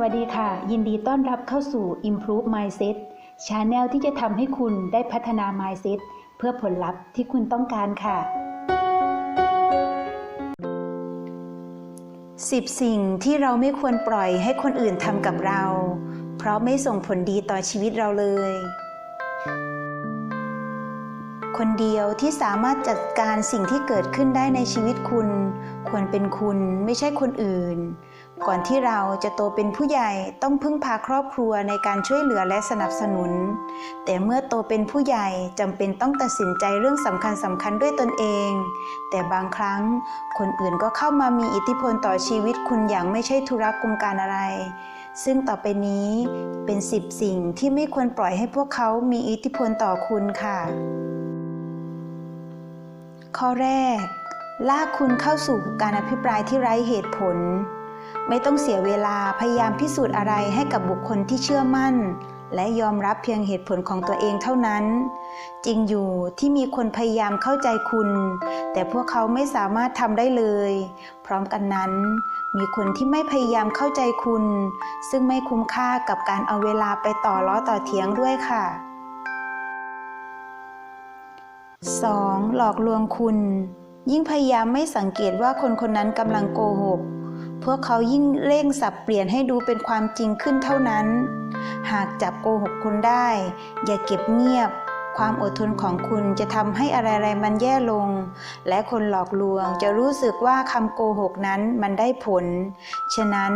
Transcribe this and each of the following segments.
วัสดีค่ะ ยินดีต้อนรับเข้าสู่ Improve Mindset Channel ที่จะทำให้คุณได้พัฒนา Mindset เพื่อผลลัพธ์ที่คุณต้องการค่ะ 10 สิ่งที่เราไม่ควรปล่อยให้คนอื่นทำกับเรา เพราะไม่ส่งผลดีต่อชีวิตเราเลย คนเดียวที่สามารถจัดการสิ่งที่เกิดขึ้นได้ในชีวิตคุณ ควรเป็นคุณไม่ใช่คนอื่น ก่อนที่เราจะโตเป็นผู้ใหญ่ต้องพึ่งพาครอบครัวในการช่วยเหลือและสนับสนุน แต่เมื่อโตเป็นผู้ใหญ่จำเป็นต้องตัดสินใจเรื่องสำคัญสำคัญด้วยตนเอง แต่บางครั้งคนอื่นก็เข้ามามีอิทธิพลต่อชีวิตคุณอย่างไม่ใช่ธุระกงการอะไรซึ่งต่อไปนี้เป็นสิบสิ่งที่ไม่ควรปล่อยให้พวกเขามีอิทธิพลต่อคุณค่ะ ข้อแรก ลากคุณเข้าสู่การอภิปรายที่ไร้เหตุผล ไม่ต้องเสียเวลาพยายามพิสูจน์อะไรให้กับบุคคลที่เชื่อมั่น และยอมรับเพียงเหตุผลของตัวเองเท่านั้น จริงอยู่ที่มีคนพยายามเข้าใจคุณ แต่พวกเขาไม่สามารถทำได้เลย พร้อมกันนั้น มีคนที่ไม่พยายามเข้าใจคุณ ซึ่งไม่คุ้มค่ากับการเอาเวลาไปต่อล้อต่อเถียงด้วยค่ะ 2. หลอกลวงคุณ ยิ่งพยายามไม่สังเกตว่าคนคนนั้นกำลังโกหก พวกเขายิ่งเร่งสับเปลี่ยนให้ดูเป็นความจริงขึ้นเท่านั้น หากจับโกหกคุณได้ อย่าเก็บเงียบ ความอดทนของคุณจะทำให้อะไรๆมันแย่ลง และคนหลอกลวงจะรู้สึกว่าคำโกหกนั้นมันได้ผล ฉะนั้น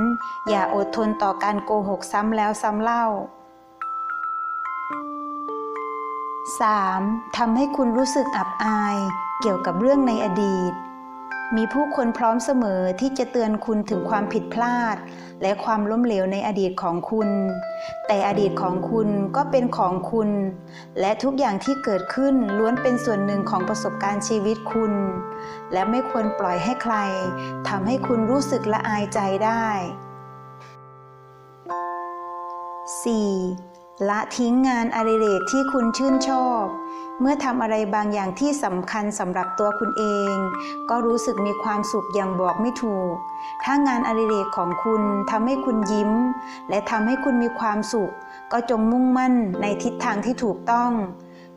อย่าอดทนต่อการโกหกซ้ำแล้วซ้ำเล่า 3. ทำให้คุณรู้สึกอับอาย เกี่ยวกับเรื่องในอดีต มีผู้คนพร้อมเสมอที่จะเตือนคุณถึงความผิดพลาด และความล้มเหลวในอดีตของคุณ แต่อดีตของคุณก็เป็นของคุณ และทุกอย่างที่เกิดขึ้นล้วนเป็นส่วนหนึ่งของประสบการณ์ชีวิตคุณ และไม่ควรปล่อยให้ใครทำให้คุณรู้สึกละอายใจได้ 4. ละทิ้งงานอดิเรกที่คุณชื่นชอบ เมื่อทำอะไรบางอย่างที่สำคัญสำหรับตัวคุณเอง ก็รู้สึกมีความสุขอย่างบอกไม่ถูก ถ้างานอดิเรกของคุณทำให้คุณยิ้ม และทำให้คุณมีความสุข ก็จงมุ่งมั่นในทิศทางที่ถูกต้อง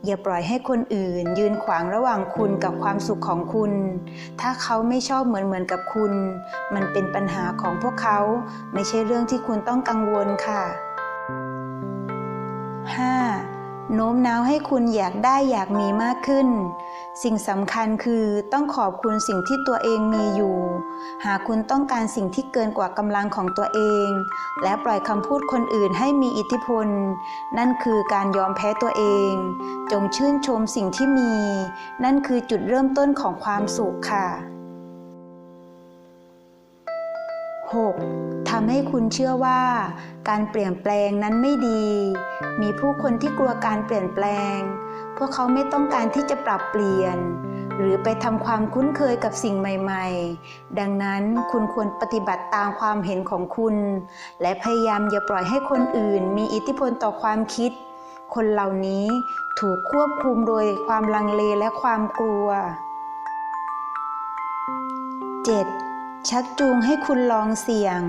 อย่าปล่อยให้คนอื่น ยืนขวางระหว่างคุณกับความสุขของคุณ ถ้าเขาไม่ชอบเหมือนเหมือนกับคุณ มันเป็นปัญหาของพวกเขา ไม่ใช่เรื่องที่คุณต้องกังวลค่ะ โน้มน้าวให้คุณอยากได้อยากมีมากขึ้น สิ่งสำคัญคือต้องขอบคุณสิ่งที่ตัวเองมีอยู่ หากคุณต้องการสิ่งที่เกินกว่ากำลังของตัวเอง และปล่อยคำพูดคนอื่นให้มีอิทธิพล นั่นคือการยอมแพ้ตัวเอง จงชื่นชมสิ่งที่มี นั่นคือจุดเริ่มต้นของความสุขค่ะ 6. ทำให้คุณเชื่อว่า การเปลี่ยนแปลงนั้นไม่ดี มีผู้คนที่กลัวการเปลี่ยนแปลง พวกเขาไม่ต้องการที่จะปรับเปลี่ยน หรือไปทำความคุ้นเคยกับสิ่งใหม่ ๆ ดังนั้นคุณควรปฏิบัติตามความเห็นของคุณ และพยายามอย่าปล่อยให้คนอื่น มีอิทธิพลต่อความคิด คนเหล่านี้ถูกควบคุมโดยความลังเลและความกลัว 7. ชักจูงให้คุณลองเสี่ยง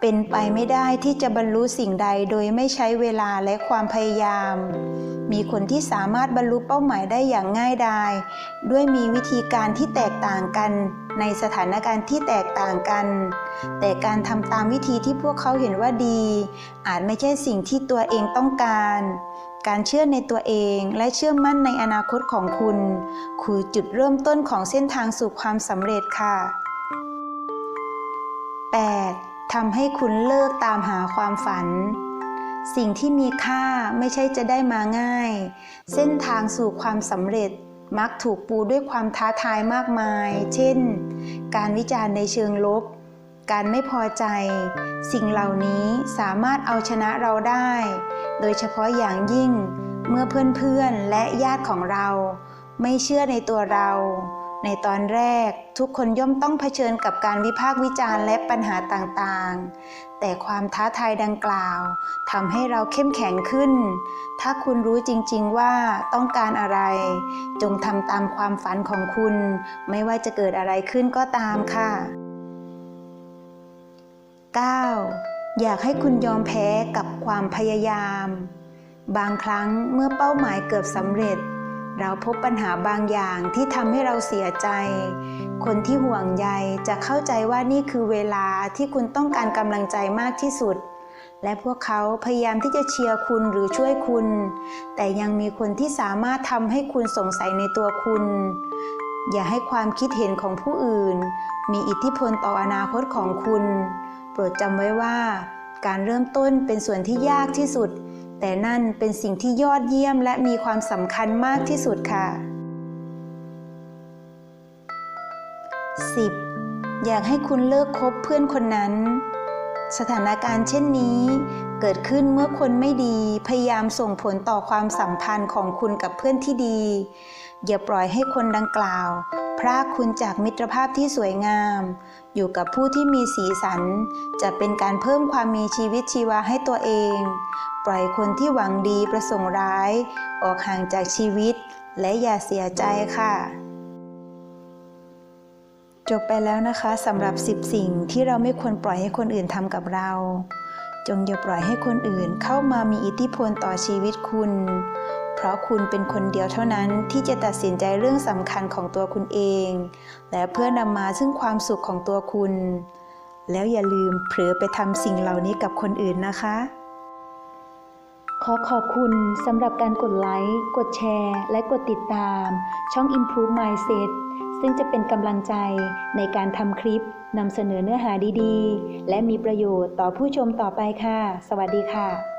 เป็นไปไม่ได้ที่จะบรรลุสิ่งใดโดยไม่ใช้เวลาและความพยายาม มีคนที่สามารถบรรลุเป้าหมายได้อย่างง่ายดายด้วยมีวิธีการที่แตกต่างกัน ในสถานการณ์ที่แตกต่างกัน แต่การทำตามวิธีที่พวกเขาเห็นว่าดี อาจไม่ใช่สิ่งที่ตัวเองต้องการการเชื่อในตัวเองและเชื่อมั่นในอนาคตของคุณ คือจุดเริ่มต้นของเส้นทางสู่ความสำเร็จค่ะ 8. ทำให้คุณเลิกตามหาความฝัน สิ่งที่มีค่าไม่ใช่จะได้มาง่าย เส้นทางสู่ความสำเร็จมักถูกปูด้วยความท้าทายมากมาย เช่น การวิจารณ์ในเชิงลบ การไม่พอใจ สิ่งเหล่านี้สามารถเอาชนะเราได้ โดยเฉพาะอย่างยิ่งเมื่อเพื่อนๆและญาติของเรา ไม่เชื่อในตัวเรา ในตอนแรกทุกคนย่อมต้องเผชิญกับการวิพากษ์วิจารณ์และปัญหาต่างๆ แต่ความท้าทายดังกล่าวทำให้เราเข้มแข็งขึ้น ถ้าคุณรู้จริงๆว่าต้องการอะไร จงทำตามความฝันของคุณ ไม่ว่าจะเกิดอะไรขึ้นก็ตามค่ะ 9. อยากให้คุณยอมแพ้กับความพยายาม บางครั้งเมื่อเป้าหมายเกือบสำเร็จ เราพบปัญหาบางอย่างที่ทำให้เราเสียใจ คนที่ห่วงใยจะเข้าใจว่านี่คือเวลาที่คุณต้องการกำลังใจมากที่สุด และพวกเขาพยายามที่จะเชียร์คุณหรือช่วยคุณ แต่ยังมีคนที่สามารถทำให้คุณสงสัยในตัวคุณ อย่าให้ความคิดเห็นของผู้อื่น มีอิทธิพลต่ออนาคตของคุณ โปรดจำไว้ว่า การเริ่มต้นเป็นส่วนที่ยากที่สุด แต่นั่นเป็นสิ่งที่ยอดเยี่ยมและมีความสำคัญมากที่สุดค่ะ 10. อยากให้คุณเลิกคบเพื่อนคนนั้น สถานการณ์เช่นนี้ เกิดขึ้นเมื่อคนไม่ดีพยายามส่งผลต่อความสัมพันธ์ของคุณกับเพื่อนที่ดี อย่าปล่อยให้คนดังกล่าว พรากคุณจากมิตรภาพที่สวยงาม อยู่กับผู้ที่มีสีสัน จะเป็นการเพิ่มความมีชีวิตชีวาให้ตัวเอง ปล่อยคนที่หวังดีประสงค์ร้าย ออกห่างจากชีวิต และอย่าเสียใจค่ะ จบไปแล้วนะคะสำหรับ 10 สิ่งที่เราไม่ควรปล่อยให้คนอื่นทำกับเรา จงอย่าปล่อยให้คนอื่นเข้ามามีอิทธิพลต่อชีวิตคุณ ราะคุณเป็นคนเดียวเท่านั้นที่จะตัดสินใจเรื่องสำคัญของตัวคุณเอง และเพื่อนำมาซึ่งความสุขของตัวคุณ แล้วอย่าลืมเผลอไปทำสิ่งเหล่านี้กับคนอื่นนะคะ ขอขอบคุณสำหรับการกดไลค์ กดแชร์ และกดติดตาม ช่อง Improve Mindset ซึ่งจะเป็นกำลังใจในการทำคลิปนำเสนอเนื้อหาดีๆ และมีประโยชน์ต่อผู้ชมต่อไปค่ะ สวัสดีค่ะ